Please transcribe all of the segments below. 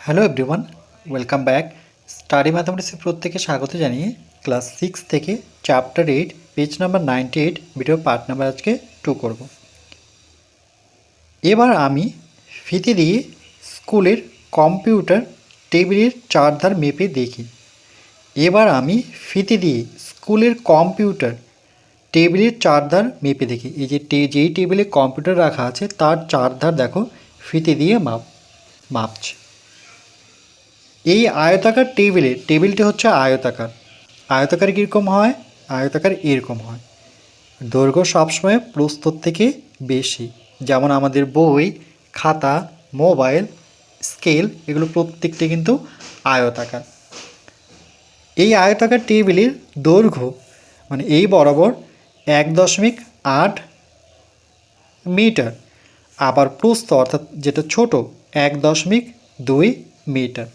Hello everyone welcome back study ম্যাথামেটিক্সের প্রত্যেকে স্বাগত জানিয়ে ক্লাস সিক্স থেকে chapter eight page number ninety eight video part number আজকে two করব। এবার আমি ফিতে দিয়ে স্কুলের কম্পিউটার টেবিলের চারধার মেপে দেখি। এবার আমি ফিতে দিয়ে স্কুলের কম্পিউটার টেবিলের চারধার মেপে দেখি। এই যে যেই টেবিলে কম্পিউটার রাখা আছে, তার চারধার দেখো, ফিতে দিয়ে মাপ, মাপছে। এই আয়তাকার টেবিলে, টেবিলটি হচ্ছে আয়তাকার। আয়তাকার কীরকম হয়? আয়তাকার এরকম হয়। দৈর্ঘ্য সবসময় প্রস্তর থেকে বেশি। যেমন আমাদের বই, খাতা, মোবাইল, স্কেল, এগুলো প্রত্যেকটি কিন্তু আয়তাকার। এই আয়তাকার টেবিলের দৈর্ঘ্য মানে এই বরাবর এক দশমিক আট মিটার, আবার প্রস্থ অর্থাৎ যেটা ছোট, এক দশমিক দুই মিটার।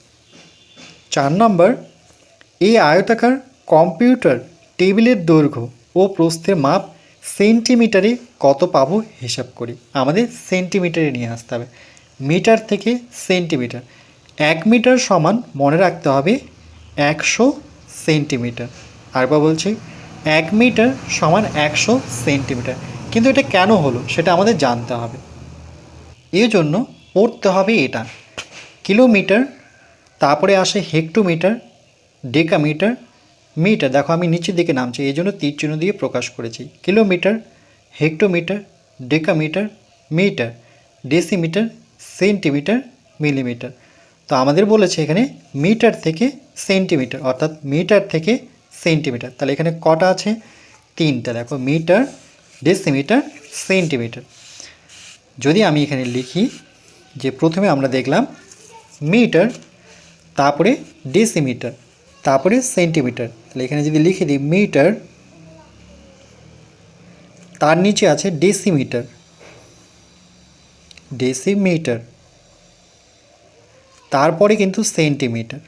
চার নম্বর, এই আয়তাকার কম্পিউটার টেবিলের দৈর্ঘ্য ও প্রস্থের মাপ সেন্টিমিটারে কত পাবো হিসাব করি। আমাদের সেন্টিমিটারে নিয়ে আসতে হবে। মিটার থেকে সেন্টিমিটার। এক মিটার সমান মনে রাখতে হবে একশো সেন্টিমিটার। আরেকবার বলছি, এক মিটার সমান একশো সেন্টিমিটার। কিন্তু এটা কেন হলো সেটা আমাদের জানতে হবে। এর জন্য পড়তে হবে এটা। কিলোমিটার তারপরে আসে হেক্টোমিটার, ডেকামিটার, মিটার। দেখো আমি নিচের দিকে নামছি, এই জন্য তীর চিহ্ন দিয়ে প্রকাশ করেছি। Kilometre, hectometre, decametre, metre, decimetre, centimetre, millimetre. তো আমাদের বলেছে এখানে মিটার থেকে সেন্টিমিটার, অর্থাৎ মিটার থেকে সেন্টিমিটার। তাহলে এখানে কটা আছে? তিনটা। দেখো, মিটার, ডেসিমিটার, সেন্টিমিটার। যদি আমি এখানে লিখি যে প্রথমে আমরা দেখলাম মিটার তারপরে ডেসিমিটার তারপরে সেন্টিমিটার তাহলে এখানে যদি লিখে দিই মিটার তার নিচে আছে ডেসিমিটার ডেসিমিটার তারপরে কিন্তু সেন্টিমিটার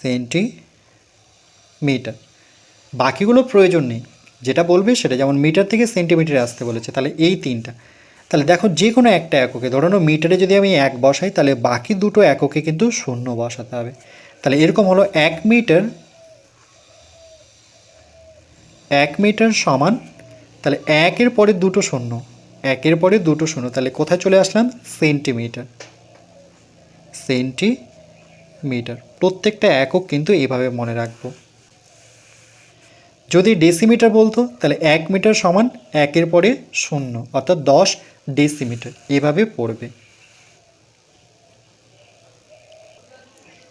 সেন্টিমিটার বাকিগুলো প্রয়োজন নেই। যেটা বলবে সেটা যেমন মিটার থেকে সেন্টিমিটারে আসতে বলেছে, তাহলে এই তিনটা। তাহলে দেখো যে কোনো একটা এককে, ধরো মিটারে যদি আমি এক বসাই, তাহলে বাকি দুটো এককে কিন্তু শূন্য বসাতে হবে। তাহলে এরকম হলো এক মিটার এক মিটার সমান, তাহলে একের পরে দুটো শূন্য, একের পরে দুটো শূন্য, তাহলে কোথায় চলে আসলাম? সেন্টিমিটার সেন্টিমিটার প্রত্যেকটা একক কিন্তু এভাবে মনে রাখব। যদি ডেসিমিটার বলতো, তাহলে এক মিটার সমান একের পরে শূন্য, অর্থাৎ দশ ডেসিমিটার এভাবে পড়বে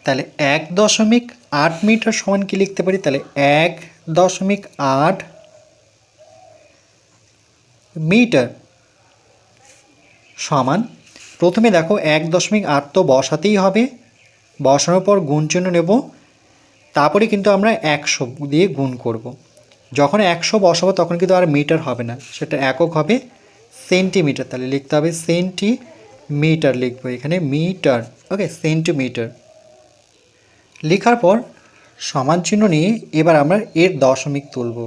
তাহলে এক দশমিক আট মিটার সমান কি লিখতে পারি তাহলে এক দশমিক আট মিটার সমান, প্রথমে দেখো এক দশমিক আট তো বসাতেই হবে, বসানোর পর গুণ চিহ্ন নেব, তারপরে কিন্তু আমরা একশো দিয়ে গুণ করব। যখন একশো বসাবো, তখন কিন্তু আর মিটার হবে না। সেটা একক হবে সেন্টিমিটার তাহলে লিখতে হবে সেন্টিমিটার লিখব এখানে মিটার ওকে সেন্টিমিটার লেখার পর সমান চিহ্ন নিয়ে এবার আমরা এর দশমিক তুলব।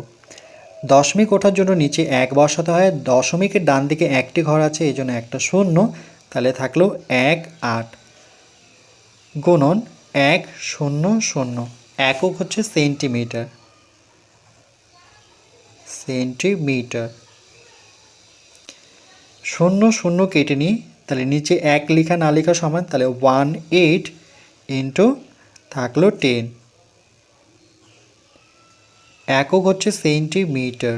দশমিক ওঠার জন্য নিচে এক বসাতে হয়। দশমিকের ডান দিকে একটি ঘর আছে, এই জন্য একটা শূন্য। তাহলে থাকল এক আট গুণন এক শূন্য শূন্য। একক হচ্ছে সেন্টিমিটার সেন্টিমিটার শূন্য শূন্য কেটে নিই, তাহলে নিচে এক লেখা না লেখা সমান, তাহলে ওয়ান এইট ইন্টু থাকল টেন একক হচ্ছে সেন্টিমিটার।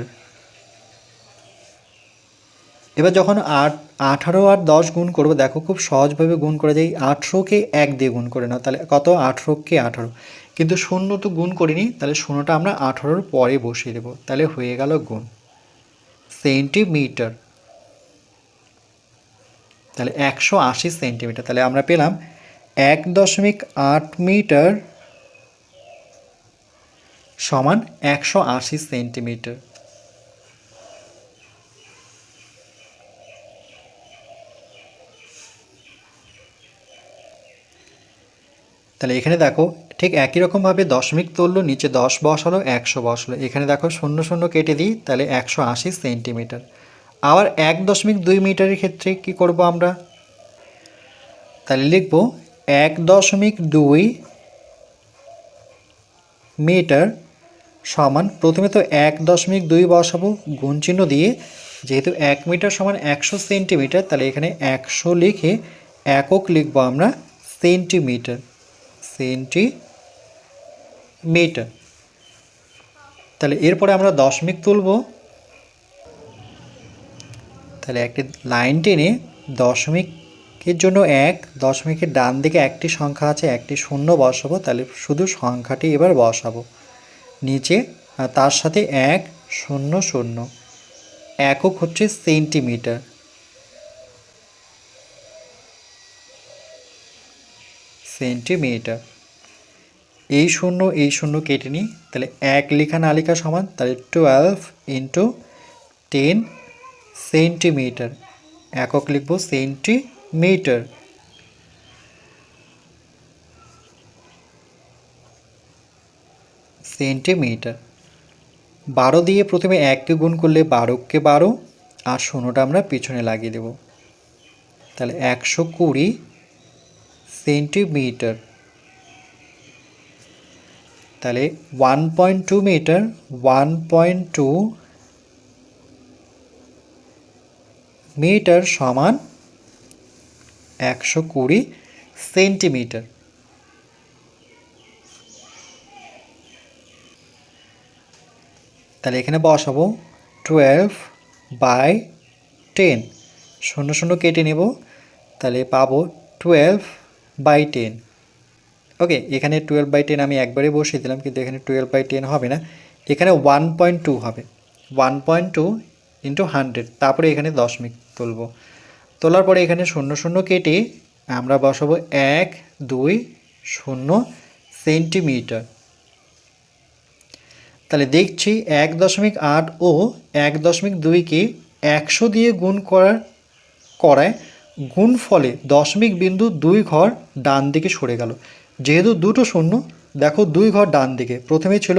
এবার যখন আট, আঠারো আর দশ গুণ করব, দেখো খুব সহজভাবে গুণ করে যাই আঠেরোকে এক দিয়ে গুণ করে নাও, তাহলে কত? আঠেরোকে আঠারো। কিন্তু শূন্য তো গুণ করিনি, তাহলে শূন্যটা আমরা আঠারোর পরে বসিয়ে দেবো, তাহলে হয়ে গেল গুণ। সেন্টিমিটার। তাহলে একশো আশি সেন্টিমিটার, তাহলে আমরা পেলাম এক দশমিক আট মিটার সমান একশো আশি সেন্টিমিটার। তাহলে এখানে দেখো ঠিক একই রকমভাবে দশমিক তুললো নিচে দশ বসালো একশো বসালো এখানে দেখো শূন্য শূন্য কেটে দিই, তাহলে একশো আশি সেন্টিমিটার। আবার এক দশমিক দুই মিটারের ক্ষেত্রে কি করব আমরা? তাহলে লিখব এক দশমিক দুই মিটার সমান, প্রথমে তো এক দশমিক দুই বসাবো গুণ চিহ্ন দিয়ে, যেহেতু এক মিটার সমান একশো সেন্টিমিটার, তাহলে এখানে একশো লিখে একক লিখব আমরা সেন্টিমিটার। সেন্টিমিটার তাহলে এরপরে আমরা দশমিক তুলব। তাহলে একটি লাইন টেনে দশমিকের জন্য এক, দশমিকের ডান দিকে একটি সংখ্যা আছে, একটি শূন্য বসাবো, তাহলে শুধু সংখ্যাটি এবার বসাবো। নিচে তার সাথে এক, শূন্য শূন্য। একক হচ্ছে সেন্টিমিটার। সেন্টিমিটার। এই শূন্য এই শূন্য কেটে নিই। তাহলে এক লেখা না লেখা সমান, তাহলে টুয়েলভ ইন্টু টেন সেন্টিমিটার একক লিখব সেন্টিমিটার সেন্টিমিটার বারো দিয়ে প্রথমে এককে গুণ করলে বারোকে বারো, আর শূন্যটা আমরা পিছনে লাগিয়ে দেব। তাহলে একশো কুড়ি সেন্টিমিটার তাহলে one point two metre one point two metre সমান একশো কুড়ি সেন্টিমিটার। তাহলে এখানে বসাবো টুয়েলভ বাই টেন শূন্য শূন্য কেটে নেব, তাহলে পাবো টুয়েলভ বাই টেন ওকে এখানে টুয়েলভ বাই টেন আমি একবারে বসিয়ে দিলাম, কিন্তু এখানে টুয়েলভ বাই টেন হবে না। এখানে ওয়ান পয়েন্ট টু হবে। One point two into hundred তারপরে এখানে দশমিক তুলব। তোলার পরে এখানে শূন্য শূন্য কেটে আমরা বসাবো এক, দুই, শূন্য সেন্টিমিটার তাহলে দেখছি এক দশমিক আট ও এক দশমিক দুইকে একশো দিয়ে গুণ করার করায় গুণ ফলে দশমিক বিন্দু দুই ঘর ডান দিকে সরে গেল। যেহেতু দুটো শূন্য, দেখো দুই ঘর ডান দিকে। প্রথমে ছিল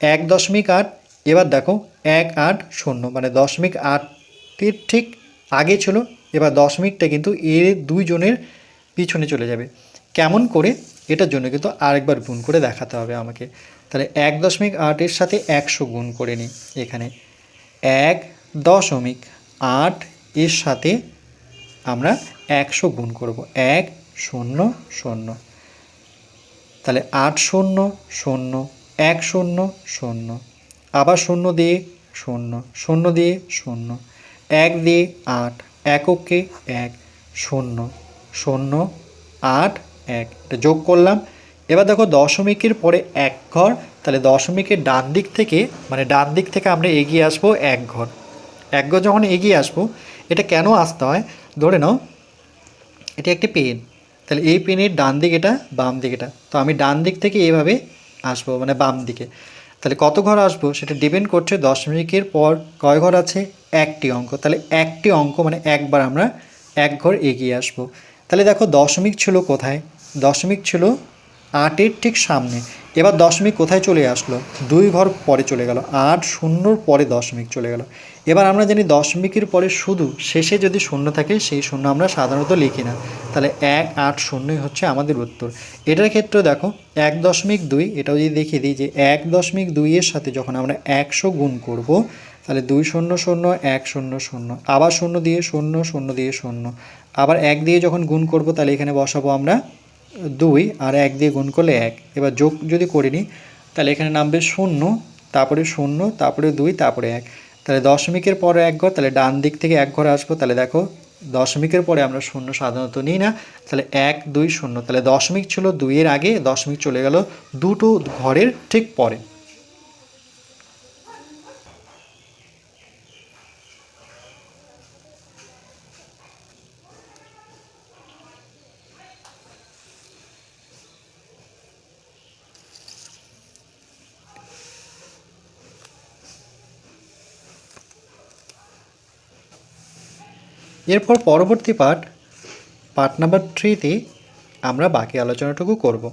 এক দশমিক আট, এবার দেখো এক আট শূন্য মানে দশমিক আটের ঠিক আগে ছিল, এবার দশমিকটা কিন্তু এর দুইজনের পিছনে চলে যাবে। কেমন করে? এটার জন্য কিন্তু আরেকবার গুণ করে দেখাতে হবে আমাকে। তাহলে এক দশমিক আটের সাথে একশো গুণ করে নিই এখানে। এক দশমিক আট এর সাথে আমরা একশো গুণ করব। এক শূন্য শূন্য। তাহলে আট শূন্য শূন্য, এক শূন্য শূন্য। আবার শূন্য দিয়ে শূন্য শূন্য দিয়ে শূন্য। এক দিয়ে আট, এককে এক, শূন্য শূন্য, আট, এক। এটা যোগ করলাম। এবার দেখো দশমিকের পরে এক ঘর, তাহলে দশমিকের ডান দিক থেকে মানে ডান দিক থেকে আমরা এগিয়ে আসব এক ঘর। এক ঘর যখন এগিয়ে আসব, এটা কেন আসতে হয়? ধরে নাও, এটা একটি পেন। তাহলে এই পেনের ডান দিক এটা, বাম দিক এটা। তো আমি ডান দিক থেকে এভাবে আসব মানে বাম দিকে। তাহলে কত ঘর আসব? সেটা ডিপেন্ড করছে দশমিকের পর কয় ঘর আছে? একটি অঙ্ক। তাহলে একটি অঙ্ক মানে একবার আমরা এক ঘর এগিয়ে আসব। তাহলে দেখো দশমিক ছিল কোথায়? দশমিক ছিল আটের ঠিক সামনে। এবার দশমিক কোথায় চলে আসলো? দুই ঘর পরে চলে গেল। আট শূন্যর পরে দশমিক চলে গেল। এবার আমরা জানি দশমিকের পরে শুধু শেষে যদি শূন্য থাকে, সেই শূন্য আমরা সাধারণত লিখি না। তাহলে এক, আট, শূন্যই হচ্ছে আমাদের উত্তর। এটার ক্ষেত্রে দেখো, এক দশমিক দুই, এটাও যদি দেখিয়ে দিই যে এক দশমিক দুইয়ের সাথে যখন আমরা একশো গুণ করব, তাহলে দুই শূন্য শূন্য, এক শূন্য শূন্য, আবার শূন্য দিয়ে শূন্য শূন্য দিয়ে শূন্য, আবার এক দিয়ে যখন গুণ করব, তাহলে এখানে বসাবো আমরা দুই আর এক দিয়ে গুণ করলে এক। এবার যোগ যদি করে নিই, তাহলে এখানে নামবে শূন্য, তারপরে শূন্য, তারপরে দুই, তারপরে এক। তাহলে দশমিকের পরে এক ঘর, তাহলে ডান দিক থেকে এক ঘরে আসব। তাহলে দেখো, দশমিকের পরে আমরা শূন্য সাধারণত নিই না, তাহলে এক, দুই, শূন্য। তাহলে দশমিক ছিল দুইয়ের আগে, দশমিক চলে গেল দুটো ঘরের ঠিক পরে। এরপর পরবর্তী পাঠ পার্ট নাম্বার থ্রিতে আমরা বাকি আলোচনাটুকু করব।